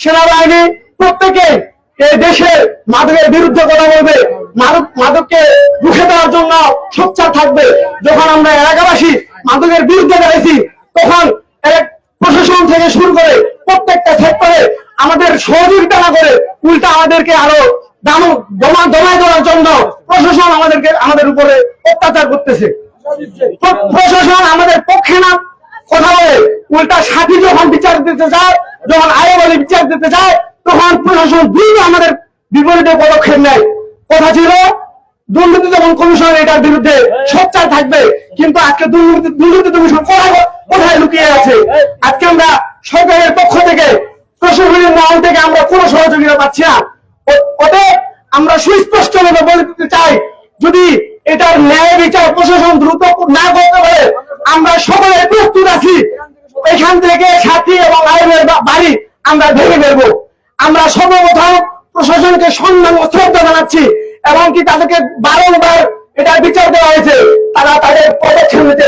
সেনাবাহিনী প্রত্যেকে এই দেশে মাদকের বিরুদ্ধে কথা বলবে। মাদক, মাদককে রুখে দেওয়ার জন্য সোচ্চার থাকবে। যখন আমরা এলাকাবাসী মাদকের বিরুদ্ধে দাঁড়িয়েছি তখন প্রশাসন থেকে শুরু করে প্রত্যেকটা সেক্টরে আমাদের সহযোগিতা না করে উল্টা আমাদেরকে আরও দাম, জমা, জমায় দেওয়ার জন্য প্রশাসন আমাদেরকে, আমাদের উপরে অত্যাচার করতেছে। প্রশাসন আমাদের পক্ষে না। কথা বলে উল্টা সাথী যখন বিচার দিতে যায় যখন বলে বিচার দিতে যায়, তখন প্রশাসন দ্রুত আমাদের বিপরীতে পদক্ষেপ নেয়। কথা ছিল, দুর্নীতি দমন কমিশন এটার বিরুদ্ধে সোচ্চার থাকবে, কিন্তু আজকে দুর্নীতি দুর্নীতি কমিশন কোথায় লুকিয়ে আছে? আজকে আমরা সরকারের পক্ষ থেকে, প্রশাসনের মহল থেকে আমরা কোনো সহযোগিতা পাচ্ছি না। অতএব আমরা সুস্পষ্ট ভাবে বলে দিতে চাই, যদি এটার ন্যায় বিচার প্রশাসন দ্রুত না করতে পারে, আমরা সকলে প্রস্তুত আছি। এখান থেকে সাথী আমরা ভেঙে ফেলব। আমরা সর্বপ্রথম প্রশাসনকে সম্মান ও শ্রদ্ধা জানাচ্ছি এমনকি তাদেরকে বারংবার এটা বিচার দেওয়া হয়েছে। তারা তাদের পদক্ষেপ নিতে